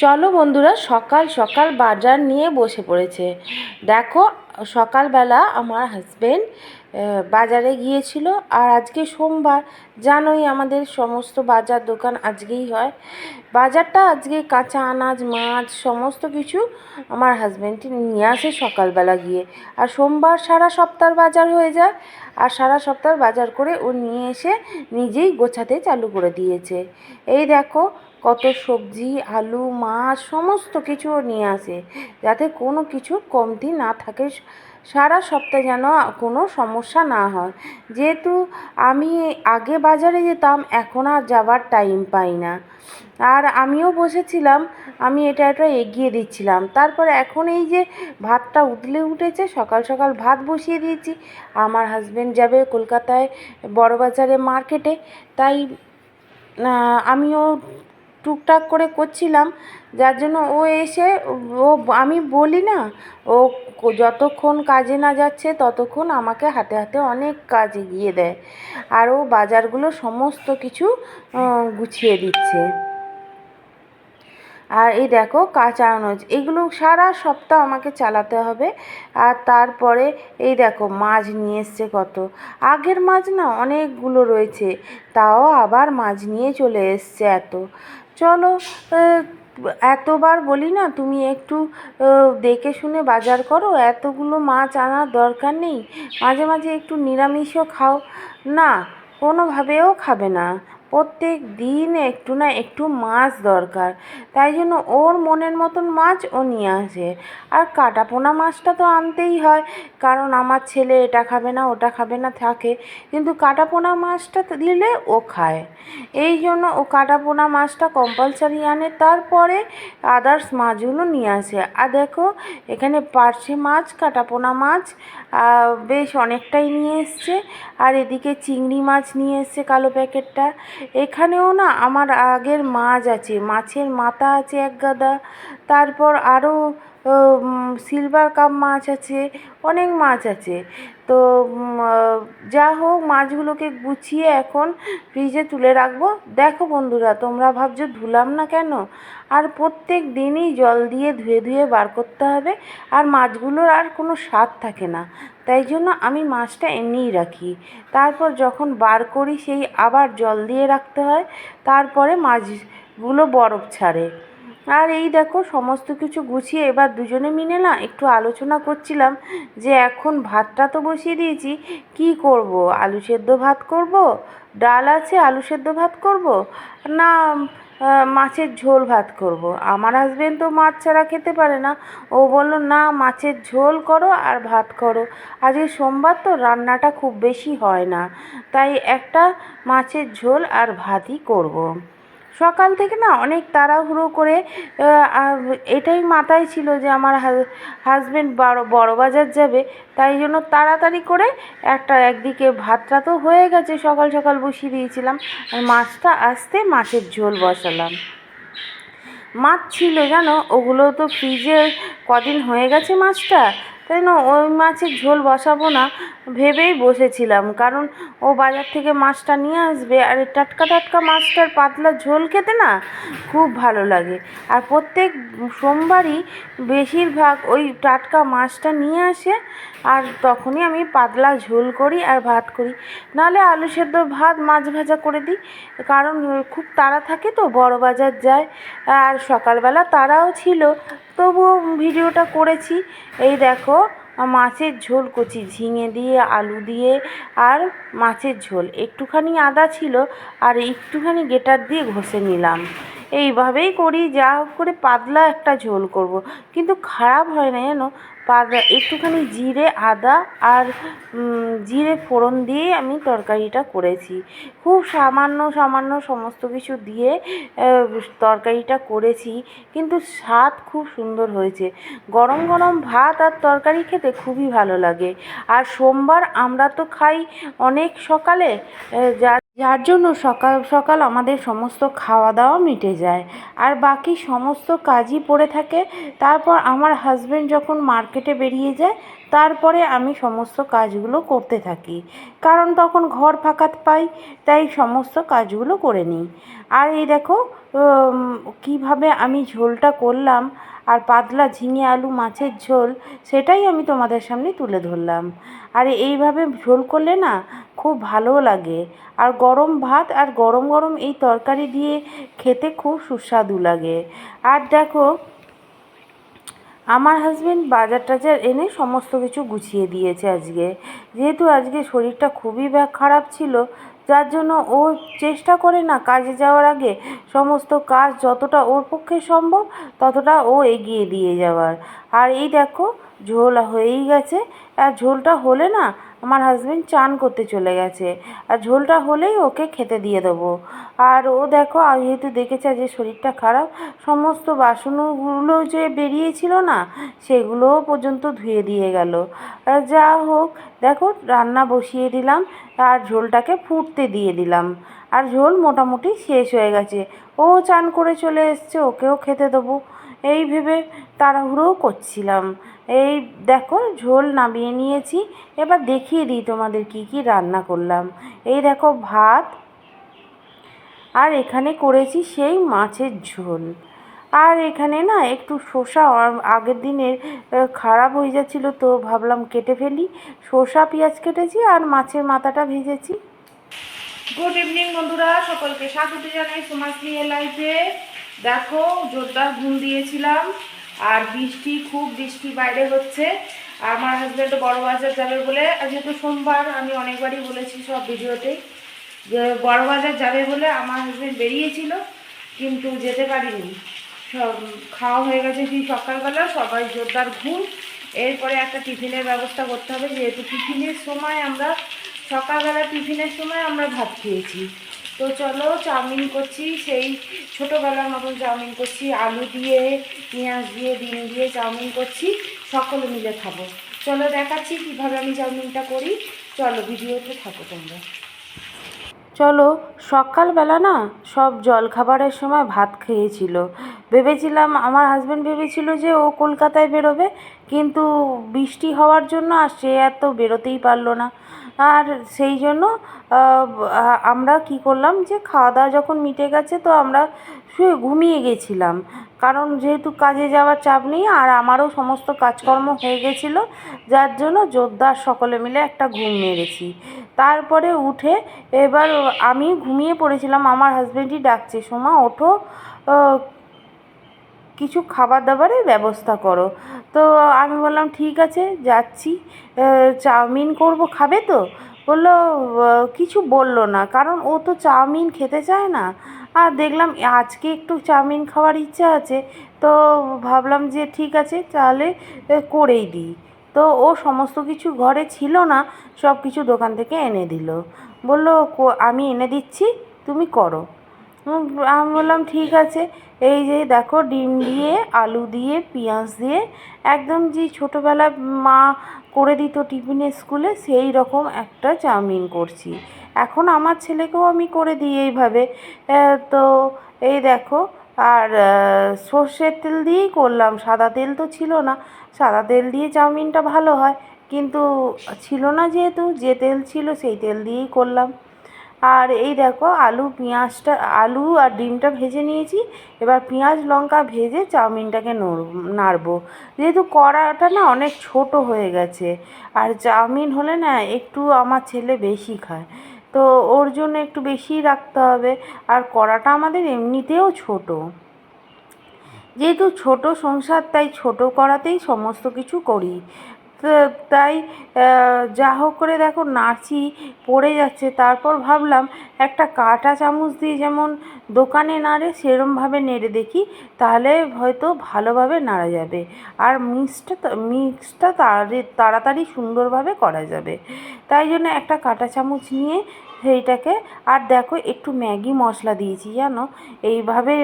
চলো বন্ধুরা, সকাল সকাল বাজার নিয়ে বসে পড়েছে। দেখো, সকালবেলা আমার হাজব্যান্ড বাজারে গিয়েছিল, আর আজকে সোমবার, জানোই আমাদের সমস্ত বাজার দোকান আজকেই হয়। বাজারটা আজকে কাঁচা আনাজ, মাছ, সমস্ত কিছু আমার হাজব্যান্ডটি নিয়ে আসে সকালবেলা গিয়ে। আর সোমবার সারা সপ্তাহ বাজার হয়ে যায়, আর সারা সপ্তাহ বাজার করে ও নিয়ে এসে নিজেই গোছাতে চালু করে দিয়েছে। এই দেখো কত সবজি, আলু, মাছ, সমস্ত কিছু নিয়ে আসে। যাতে কোনো কিছুর কমতি না থাকে সারা সপ্তাহে যেন কোনো সমস্যা না হয়। যেহেতু আমি আগে বাজারে যেতাম, এখন আর যাবার টাইম পাই না। আর আমিও বসেছিলাম, আমি এটা এটা এগিয়ে দিচ্ছিলাম। তারপর এখন এই যে ভাতটা উতলে উঠেছে, সকাল সকাল ভাত বসিয়ে দিয়েছি। আমার হাজব্যান্ড যাবে কলকাতায় বড়বাজারে মার্কেটে তাই আমিও টুকটাক করে করছিলাম, যার জন্য ও এসে, ও আমি বলি না, ও যতক্ষণ কাজে না যাচ্ছে ততক্ষণ আমাকে হাতে হাতে অনেক কাজ এগিয়ে দেয়। আর ও বাজারগুলো সমস্ত কিছু গুছিয়ে দিচ্ছে। আর এই দেখো কাঁচা আনাজ, এগুলো সারা সপ্তাহ আমাকে চালাতে হবে। আর তারপরে এই দেখো মাছ নিয়ে এসছে কত। আগের মাছ না অনেকগুলো রয়েছে, তাও আবার মাছ নিয়ে চলে এসছে এত। চলো এতবার বলি না, তুমি একটু দেখে শুনে বাজার করো, এতগুলো মাছ আনার দরকার নেই, মাঝে মাঝে একটু নিরামিষও খাও। না, কোনোভাবেও খাবে না। প্রত্যেক দিন একটু না একটু মাছ দরকার। তাই জন্য ওর মনের মতন মাছ ও নিয়ে আসে। আর কাটাপোনা মাছটা তো আনতেই হয়, কারণ আমার ছেলে এটা খাবে না, ওটা খাবে না, থাকে। কিন্তু কাটাপোনা মাছটা দিলে ও খায়। এই জন্য ও কাটাপোনা মাছটা কম্পালসারি আনে, তারপরে আদার্স মাছগুলো নিয়ে আসে। আর দেখো, এখানে পার্শে মাছ, কাটাপোনা মাছ বেশ অনেকটাই নিয়ে এসছে। আর এদিকে চিংড়ি মাছ নিয়ে এসছে কালো প্যাকেটটা। এখানেও না আমার আগের মাছ আছে, মাছের মাথা আছে এক গাদা। তারপর আরও সিলভার কাপ মাছ আছে, অনেক মাছ আছে। তো যা হোক মাছগুলোকে গুছিয়ে এখন ফ্রিজে তুলে রাখব। দেখো বন্ধুরা, তোমরা ভাবছ ধুলাম না কেন? আর প্রত্যেক দিনই জল দিয়ে ধুয়ে ধুয়ে বার করতে হবে, আর মাছগুলোর আর কোনো স্বাদ থাকে না। তাই জন্য আমি মাছটা এমনিই রাখি। তারপর যখন বার করি, সেই আবার জল দিয়ে রাখতে হয়। তারপরে মাছগুলো বরফ ছাড়ে। আর এই দেখো, সমস্ত কিছু গুছিয়ে এবার দুজনে মিলে না একটু আলোচনা করছিলাম যে এখন ভাতটা তো বসিয়ে দিয়েছি, কি করব? আলু সেদ্ধ ভাত করব? ডাল আছে, আলু সেদ্ধ ভাত করব? না মাছের ঝোল ভাত করব। আমার হাজব্যান্ড তো মাছ ছাড়া খেতে পারে না। ও বলল, না, মাছের ঝোল করো আর ভাত করো। আজকে সোমবার তো রান্নাটা খুব বেশি হয় না। তাই একটা মাছের ঝোল আর ভাতই করব। সকাল থেকে না অনেক তাড়াহুড়ো করে এটাই মাথায় ছিল যে আমার হাজব্যান্ড বড় বড় বাজার যাবে। তাই জন্য তাড়াতাড়ি করে একটা একদিকে ভাতটা তো হয়ে গেছে, সকাল সকাল বসিয়ে দিয়েছিলাম। আর মাছটা আসতে মাছের ঝোল বসালাম। মাছ ছিল জানো, ওগুলো তো ফ্রিজে কদিন হয়ে গেছে মাছটা? তাই না ওই মাছের ঝোল বসাবো না? ভেবেই বসেছিলাম, কারণ ও বাজার থেকে মাছটা নিয়ে আসবে, আর টাটকা টাটকা মাছটার পাতলা ঝোল খেতে না খুব ভালো লাগে। আর প্রত্যেক সোমবারই বেশিরভাগ ওই টাটকা মাছটা নিয়ে আসে, আর তখনই আমি পাতলা ঝোল করি আর ভাত করি। নাহলে আলু সেদ্ধ ভাত মাছ ভাজা করে দিই, কারণ খুব তাড়া থাকে তো, বড় বাজার যায়, আর সকালবেলা তারাও ছিল তবুও ভিডিওটা করেছি। এই দেখো, মাছের ঝোল কচি, ঝিঙে দিয়ে, আলু দিয়ে আর মাছের ঝোল। একটুখানি আদা ছিল আর একটুখানি গেটার দিয়ে ঘষে নিলাম। এইভাবেই করি, যা হোক করে পাতলা একটা ঝোল করব। কিন্তু খারাপ হয় না জানো? পাতলা, একটুখানি জিরে, আদা আর জিরে ফোড়ন দিয়েই আমি তরকারিটা করেছি। খুব সামান্য সামান্য সমস্ত কিছু দিয়ে তরকারিটা করেছি, কিন্তু স্বাদ খুব সুন্দর হয়েছে। গরম গরম ভাত আর তরকারি খেতে খুবই ভালো লাগে। আর সোমবার আমরা তো খাই অনেক সকালে যার যার জন্য সকাল সকাল আমাদের সমস্ত খাওয়া দাওয়া মিটে যায়। আর বাকি সমস্ত কাজই পড়ে থাকে। তারপর আমার হাজব্যান্ড যখন মার্কেটে বেরিয়ে যায় তারপরে আমি সমস্ত কাজগুলো করতে থাকি। কারণ তখন ঘর ফাঁকা পাই, তাই সমস্ত কাজগুলো করে নিই। আর এই দেখো কীভাবে আমি ঝোলটা করলাম, আর পাতলা ঝিঙে আলু মাছের ঝোল, সেটাই আমি তোমাদের সামনে তুলে ধরলাম। আর এইভাবে ঝোল করলে না, খুব ভালোও লাগে। আর গরম ভাত আর গরম গরম এই তরকারি দিয়ে খেতে খুব সুস্বাদু লাগে। আর দেখো আমার হাজব্যান্ড বাজার টাজার এনে সমস্ত কিছু গুছিয়ে দিয়েছে আজকে। যেহেতু আজকে শরীরটা খুবই খারাপ ছিল, যার জন্য ও চেষ্টা করে না কাজে যাওয়ার আগে সমস্ত কাজ যতটা ওর পক্ষে সম্ভব ততটা ও এগিয়ে দিয়ে যাওয়ার। আর এই দেখো, ঝোল হয়েই গেছে। আর ঝোলটা হলে না আমার হাজব্যান্ড চান করতে চলে গেছে। আর ঝোলটা হলেই ওকে খেতে দিয়ে দেবো। আর ও দেখো যেহেতু দেখেছে যে শরীরটা খারাপ, সমস্ত বাসনগুলো যে বেরিয়েছিল না সেগুলোও পর্যন্ত ধুয়ে দিয়ে গেল। আর যা হোক, দেখো, রান্না বসিয়ে দিলাম, আর ঝোলটাকে ফুটতে দিয়ে দিলাম। আর ঝোল মোটামুটি শেষ হয়ে গেছে। ও চান করে চলে এসছে, ওকেও খেতে দেবো। এই ভেবে তাড়াহুড়োও করছিলাম। এই দেখো, ঝোল নামিয়ে নিয়েছি। এবার দেখিয়ে দিই তোমাদের কি কি রান্না করলাম। এই দেখো, ভাত আর এখানে করেছি সেই মাছের ঝোল। আর এখানে না একটু শসা আগের দিনের খারাপ হয়ে যাচ্ছিল তো ভাবলাম কেটে ফেলি। শসা, পেঁয়াজ কেটেছি আর মাছের মাথাটা ভেজেছি। গুড ইভিনিং বন্ধুরা। সকলকে স্বাগত জানাই সমাজনি লাইফে দেখো, জোরদার ঘুম দিয়েছিলাম আর বৃষ্টি, খুব বৃষ্টি বাইরে হচ্ছে। আমার হাজব্যান্ড বড় বাজার যাবে বলে যেহেতু সোমবার, আমি অনেকবারই বলেছি সব ভিডিওতেই যে বড় বাজার যাবে বলে আমার হাজব্যান্ড বেরিয়েছিল, কিন্তু যেতে পারিনি। সব খাওয়া হয়ে গেছে কি সকালবেলা, সবাই জোরদার ঘুম। এরপরে একটা টিফিনের ব্যবস্থা করতে হবে, যেহেতু টিফিনের সময় আমরা সকালবেলা টিফিনের সময় আমরা ভাত খেয়েছি। তো চলো চাউমিন করছি, সেই ছোটোবেলার মতন চাউমিন করছি, আলু দিয়ে, পেঁয়াজ দিয়ে, ডিম দিয়ে চাউমিন করছি, সকলে মিলে খাব। চলো দেখাচ্ছি কীভাবে আমি চাউমিনটা করি। চলো ভিডিওতে থাকো তোমরা। চলো, সকালবেলা না সব জলখাবারের সময় ভাত খেয়েছিল। ভেবেছিলাম আমার হাজব্যান্ড ভেবেছিল যে ও কলকাতায় বেরোবে, কিন্তু বৃষ্টি হওয়ার জন্য আর সে এত বেরোতেই পারল না। আর সেই জন্য আমরা কি করলাম যে খাওয়া দাওয়া যখন মিটে গেছে তো আমরা শুয়ে ঘুমিয়ে গেছিলাম। কারণ যেহেতু কাজে যাওয়ার চাপ নেই, আর আমারও সমস্ত কাজকর্ম হয়ে গেছিল, যার জন্য জোরদার সকলে মিলে একটা ঘুম মেরেছি। তারপরে উঠে এবার আমি ঘুমিয়ে পড়েছিলাম, আমার হাজবেন্ডই ডাকছে, সোমা, ওঠো কিছু খাবার দাবারের ব্যবস্থা করো। তো আমি বললাম, ঠিক আছে, যাচ্ছি চাউমিন করব, খাবে তো? বলল কিছু বলল না, কারণ ও তো চাউমিন খেতে চায় না। আর দেখলাম আজকে একটু চাউমিন খাওয়ার ইচ্ছা আছে, তো ভাবলাম যে ঠিক আছে তাহলে করেই দিই। তো ও সমস্ত কিছু ঘরে ছিল না, সব কিছু দোকান থেকে এনে দিল। বলল, "কো- আমি এনে দিচ্ছি, তুমি করো। আমি বললাম, ঠিক আছে। এই যে দেখো, ডিম দিয়ে, আলু দিয়ে, পেঁয়াজ দিয়ে, একদম যে ছোটোবেলা মা করে দিত টিফিনের স্কুলে, সেই রকম একটা চাউমিন করছি। এখন আমার ছেলেকেও আমি করে দিই এইভাবে। তো এই দেখো, আর সর্ষের তেল দিয়েই করলাম। সাদা তেল তো ছিল না। সাদা তেল দিয়ে চাউমিনটা ভালো হয়। কিন্তু ছিল না যেহেতু, যে তেল ছিল সেই তেল দিয়েই করলাম। আর এই দেখো, আলু, পেঁয়াজটা, আলু আর ডিমটা ভেজে নিয়েছি। এবার পেঁয়াজ, লঙ্কা ভেজে চাউমিনটাকে নড়ব। যেহেতু কড়াটা না অনেক ছোট হয়ে গেছে। আর চাউমিন হলে না একটু আমার ছেলে বেশি খায়। তো ওর জন্য একটু বেশিই রাখতে হবে। আর কড়াটা আমাদের এমনিতেও ছোট। যেহেতু ছোট সংসার, তাই ছোট করাতেই সমস্ত কিছু করি। তাই যা হোক করে দেখো নাচি পড়ে যাচ্ছে। তারপর ভাবলাম একটা কাঁটা চামচ দিয়ে যেমন দোকানে নাড়ে সেরমভাবে নেড়ে দেখি, তাহলে হয়তো ভালোভাবে নাড়া যাবে। আর মিক্সটা মিক্সটা তাড়াতাড়ি সুন্দরভাবে করা যাবে। তাই জন্য একটা কাঁটা চামচ নিয়ে সেইটাকে, আর দেখো একটু ম্যাগি মশলা দিয়েছি জানো? এইভাবে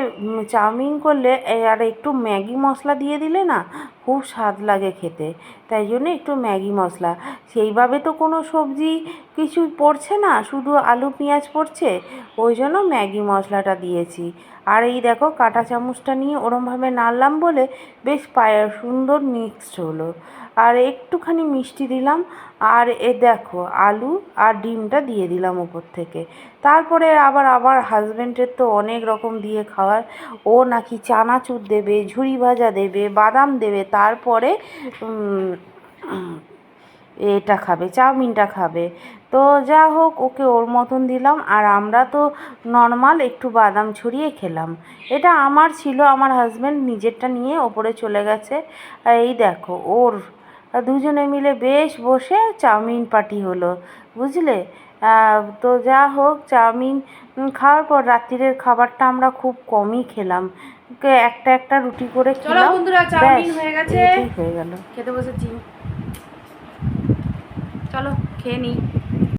চাউমিন করলে আর একটু ম্যাগি মশলা দিয়ে দিলে না খুব স্বাদ লাগে খেতে। তাই জন্য একটু ম্যাগি মশলা। সেইভাবে তো কোনো সবজি কিছু পড়ছে না, শুধু আলু, পেঁয়াজ পড়ছে। ওই জন্য ম্যাগি মশলাটা দিয়েছি। আর এই দেখো কাঁটা চামচটা নিয়ে ওরমভাবে নাড়লাম বলে বেশ পায়ে, সুন্দর মিক্সড হলো। আর একটুখানি মিষ্টি দিলাম। আর এ দেখো আলু আর ডিমটা দিয়ে দিলাম ওপর থেকে। তারপরে আবার আবার হাজব্যান্ডের তো অনেক রকম দিয়ে খাওয়ার। ও নাকি চানাচুর দেবে, ঝুড়ি ভাজা দেবে, বাদাম দেবে তারপরে এটা খাবে, চাউমিনটা খাবে। তো যা হোক, ওকে ওর মতন দিলাম। আর আমরা তো নর্মাল একটু বাদাম ছড়িয়ে খেলাম। এটা আমার ছিল, আমার হাজব্যান্ড নিজেরটা নিয়ে ওপরে চলে গেছে। আর এই দেখো, ওর দুজনে মিলে বেশ বসে চাউমিন পার্টি হলো, বুঝলে? তো যা হোক, চাউমিন খাওয়ার পর রাত্রিরের খাবারটা আমরা খুব কমই খেলাম। কে একটা একটা রুটি করে চলো বন্ধুরা চাউমিন হয়ে গেছে। হয়ে গেল। খেতে বসেছি। চলো খেয়ে নিই